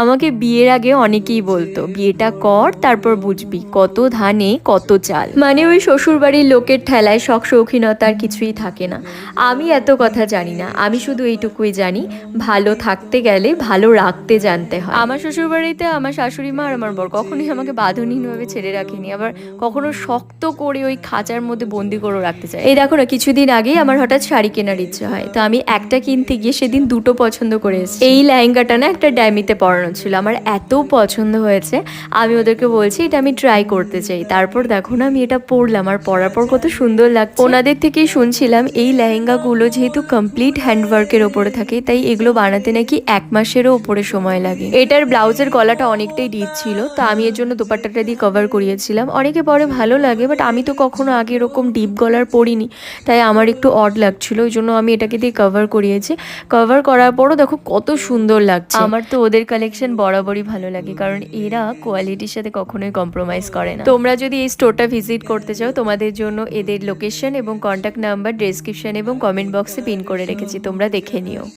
আমাকে বিয়ের আগে অনেকেই বলতো, বিয়েটা কর, তারপর বুঝবি কত ধানে, কত চাল। মানে ওই শ্বশুর বাড়ির লোকের ঠেলায় শখ শৌখিনতার কিছুই থাকে না। আমি এত কথা জানি না, আমি শুধু এইটুকুই জানি, ভালো থাকতে গেলে ভালো রাখতে জানতে হয়। আমার শ্বশুর বাড়িতে আমার শাশুড়ি মা আর আমার বর কখনোই আমাকে বাঁধনহীনভাবে ছেড়ে রাখেনি, আবার কখনো শক্ত করে ওই খাঁচার মধ্যে বন্দি করে রাখতে চায়। এই দেখো না, কিছুদিন আগেই আমার হঠাৎ শাড়ি কেনার ইচ্ছে হয়, তো আমি একটা কিনতে গিয়ে সেদিন দুটো পছন্দ করে এসেছি। এই লেহেঙ্গাটা না একটা ড্যামিতে পরানো ছিল, আমার এত পছন্দ হয়েছে। আমি ওদেরকে বলছি, এটা আমি ট্রাই করতে চাই। তারপর দেখো না, আমি এটা পরলাম আর পরার পর কত সুন্দর লাগছে। ওনাদের থেকেই শুনছিলাম, এই লেহেঙ্গাগুলো যেহেতু কমপ্লিট হ্যান্ডওয়ার্কের ওপরে থাকে, তাই এগুলো বানাতে নাকি এক মাসেরও ওপরে সময় লাগে। এটার ব্লাউজের গলাটা অনেকটাই ডিপ ছিল, তো আমি এর জন্য দোপাট্টাটা দিয়ে কভার করিয়েছিলাম। অনেকে পরে ভালো লাগে বাট আমি তো কখনো আগে এরকম ডিপ গলার পরিনি, তাই আমার একটু অড লাগছিল, ওই জন্য আমি এটাকে দিয়ে কভার করিয়েছি। কভার করার পরও দেখো কত সুন্দর লাগছে। আমার তো ওদের কালেকশন বরাবরই ভালো লাগে কারণ এরা কোয়ালিটির সাথে কখনোই কম্প্রোমাইজ করে না। তোমরা যদি এই স্টোরটা ভিজিট করতে চাও তোমাদের জন্য এদের লোকেশন এবং কন্ট্যাক্ট নাম্বার ডেসক্রিপশন এবং কমেন্ট বক্সে পিন করে রেখেছি তোমরা দেখে নিও।